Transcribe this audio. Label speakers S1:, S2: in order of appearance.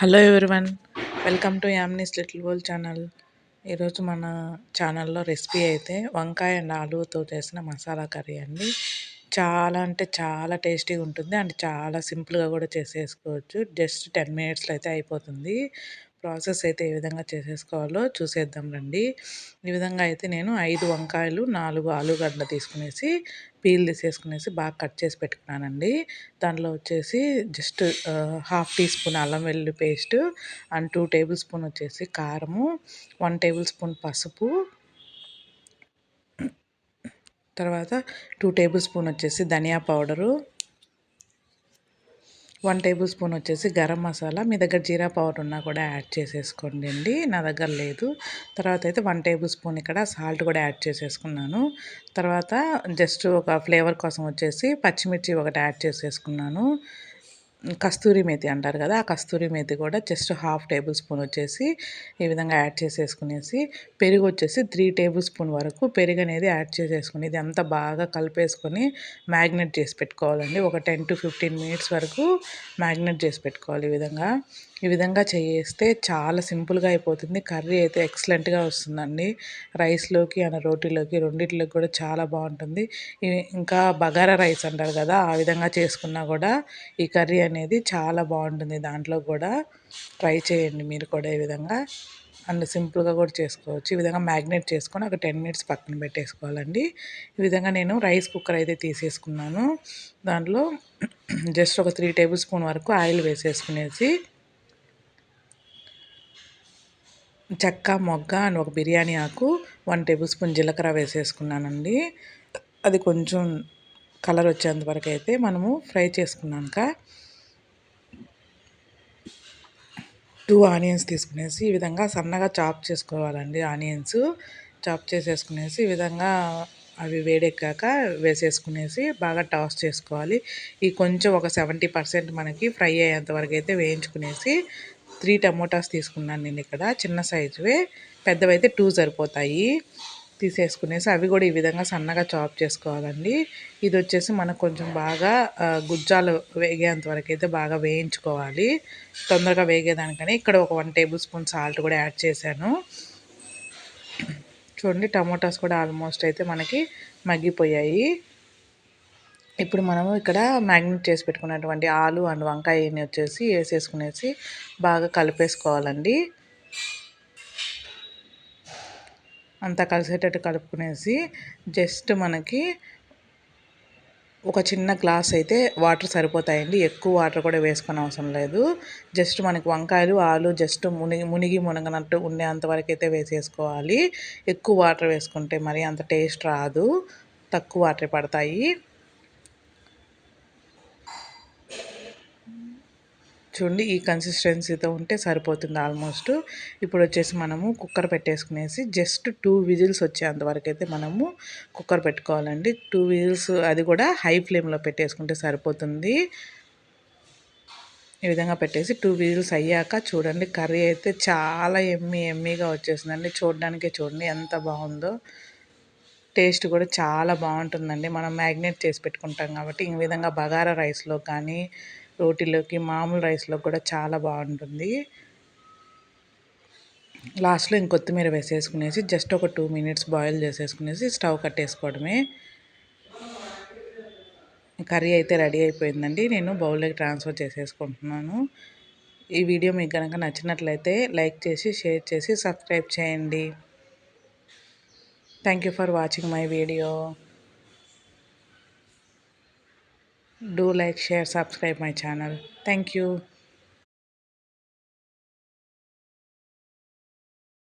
S1: Hello everyone welcome to Yamini's little world channel. ఈరోజు మన ఛానల్లో రెసిపీ అయితే వంకాయ అండ్ ఆలుతో చేసిన మసాలా కర్రీ అండి. చాలా అంటే చాలా టేస్టీగా ఉంటుంది. అండ్ చాలా సింపుల్గా కూడా చేసేసుకోవచ్చు. జస్ట్ టెన్ మినిట్స్లో అయితే అయిపోతుంది. ప్రాసెస్ అయితే ఏ విధంగా చేసేసుకోవాలో చూసేద్దాం రండి. ఈ విధంగా అయితే నేను ఐదు వంకాయలు నాలుగు ఆలుగడ్డ తీసుకునేసి పీల్ తీసేసుకునేసి బాగా కట్ చేసి పెట్టుకున్నానండి. దాంట్లో వచ్చేసి జస్ట్ హాఫ్ టీ స్పూన్ అల్లం వెల్లుల్లి paste and two tablespoon వచ్చేసి కారము వన్ టేబుల్ స్పూన్ పసుపు తర్వాత టూ టేబుల్ స్పూన్ వచ్చేసి ధనియా పౌడరు. వన్ టేబుల్ స్పూన్ వచ్చేసి గరం మసాలా. మీ దగ్గర జీరా పౌడర్ ఉన్నా కూడా యాడ్ చేసేసుకోండి అండి. నా దగ్గర లేదు. తర్వాత అయితే వన్ టేబుల్ స్పూన్ ఇక్కడ సాల్ట్ కూడా యాడ్ చేసేసుకున్నాను. తర్వాత జస్ట్ ఒక ఫ్లేవర్ కోసం వచ్చేసి పచ్చిమిర్చి ఒకటి యాడ్ చేసేసుకున్నాను. కస్తూరి మేతి అంటారు కదా ఆ కస్తూరి మేతి కూడా జస్ట్ హాఫ్ టేబుల్ స్పూన్ వచ్చేసి ఈ విధంగా యాడ్ చేసేసుకునేసి పెరుగు వచ్చేసి త్రీ టేబుల్ స్పూన్ వరకు పెరుగు అనేది యాడ్ చేసేసుకుని ఇది అంతా బాగా కలిపేసుకొని మ్యాగ్నెట్ చేసి పెట్టుకోవాలండి. ఒక టెన్ టు ఫిఫ్టీన్ మినిట్స్ వరకు మ్యాగ్నెట్ చేసి పెట్టుకోవాలి ఈ విధంగా. ఈ విధంగా చేస్తే చాలా సింపుల్గా అయిపోతుంది. కర్రీ అయితే ఎక్సలెంట్గా వస్తుందండి. రైస్లోకి అన్న రోటీలోకి రెండింటిలోకి కూడా చాలా బాగుంటుంది. ఇంకా బగారా రైస్ అంటారు కదా ఆ విధంగా చేసుకున్నా కూడా ఈ కర్రీ అనేది చాలా బాగుంటుంది. దాంట్లో కూడా ట్రై చేయండి మీరు కూడా ఈ విధంగా. అండ్ సింపుల్గా కూడా చేసుకోవచ్చు. ఈ విధంగా మ్యాగ్నేట్ చేసుకొని ఒక టెన్ మినిట్స్ పక్కన పెట్టేసుకోవాలండి. ఈ విధంగా నేను రైస్ కుక్కర్ అయితే తీసేసుకున్నాను. దాంట్లో జస్ట్ ఒక త్రీ టేబుల్ స్పూన్ వరకు ఆయిల్ వేసేసుకునేసి చెక్క మొగ్గ అండ్ ఒక బిర్యానీ ఆకు వన్ టేబుల్ స్పూన్ జీలకర్ర వేసేసుకున్నానండి. అది కొంచెం కలర్ వచ్చేంత వరకు అయితే మనము ఫ్రై చేసుకున్నాక టూ ఆనియన్స్ తీసుకునేసి ఈ విధంగా సన్నగా చాప్ చేసుకోవాలండి ఆనియన్స్. చాప్ చేసేసుకునేసి ఈ విధంగా అవి వేడెక్కాక వేసేసుకునేసి బాగా టాస్ చేసుకోవాలి. ఈ కొంచెం ఒక సెవెంటీ పర్సెంట్ మనకి ఫ్రై అయ్యేంత వరకు అయితే వేయించుకునేసి త్రీ టమోటాస్ తీసుకున్నాను నేను ఇక్కడ. చిన్న సైజువే. పెద్దవైతే టూ సరిపోతాయి. తీసేసుకునేసి అవి కూడా ఈ విధంగా సన్నగా చాప్ చేసుకోవాలండి. ఇది వచ్చేసి మనకు కొంచెం బాగా గుజ్జాలు వేగేంత వరకు అయితే బాగా వేయించుకోవాలి. తొందరగా వేగేదానికని ఇక్కడ ఒక వన్ టేబుల్ స్పూన్ సాల్ట్ కూడా యాడ్ చేశాను. చూడండి టమోటాస్ కూడా ఆల్మోస్ట్ అయితే మనకి మగ్గిపోయాయి. ఇప్పుడు మనము ఇక్కడ మ్యాగ్నెట్ చేసి పెట్టుకున్నటువంటి ఆలు అండ్ వంకాయని వచ్చేసి వేసేసుకునేసి బాగా కలిపేసుకోవాలండి. అంతా కలిసేటట్టు కలుపుకునేసి జస్ట్ మనకి ఒక చిన్న గ్లాస్ అయితే వాటర్ సరిపోతాయండి. ఎక్కువ వాటర్ కూడా వేసుకునే అవసరం లేదు. జస్ట్ మనకి వంకాయలు ఆలు జస్ట్ మునిగి మునిగి మునగనట్టు ఉండేంత వరకు అయితే వేసేసుకోవాలి. ఎక్కువ వాటర్ వేసుకుంటే మరి అంత టేస్ట్ రాదు. తక్కువ వాటర్ పడతాయి. చూడండి ఈ కన్సిస్టెన్సీతో ఉంటే సరిపోతుంది ఆల్మోస్ట్ ఇప్పుడు వచ్చేసి మనము కుక్కర్ పెట్టేసుకునేసి జస్ట్ టూ విజిల్స్ వచ్చేంతవరకు అయితే మనము కుక్కర్ పెట్టుకోవాలండి. టూ విజిల్స్ అది కూడా హై ఫ్లేమ్లో పెట్టేసుకుంటే సరిపోతుంది. ఈ విధంగా పెట్టేసి టూ విజిల్స్ అయ్యాక చూడండి కర్రీ అయితే చాలా ఎమ్మి ఎమ్మీగా వచ్చేసిందండి. చూడడానికే చూడండి ఎంత బాగుందో. టేస్ట్ కూడా చాలా బాగుంటుందండి. మనం మ్యాగ్నేట్ చేసి పెట్టుకుంటాం కాబట్టి ఈ విధంగా బగారా రైస్లో కానీ రోటీలోకి మామూలు రైస్లో కూడా చాలా బాగుంటుంది. లాస్ట్లో ఇంకొత్తిమీర వేసేసుకునేసి జస్ట్ ఒక టూ మినిట్స్ బాయిల్ చేసేసుకునేసి స్టవ్ కట్టేసుకోవడమే. కర్రీ అయితే రెడీ అయిపోయిందండి. నేను బౌల్లోకి ట్రాన్స్ఫర్ చేసేసుకుంటున్నాను. ఈ వీడియో మీకు కనుక నచ్చినట్లయితే లైక్ చేసి షేర్ చేసి సబ్స్క్రైబ్ చేయండి. Thank you for watching my video. Do like share subscribe my channel. Thank you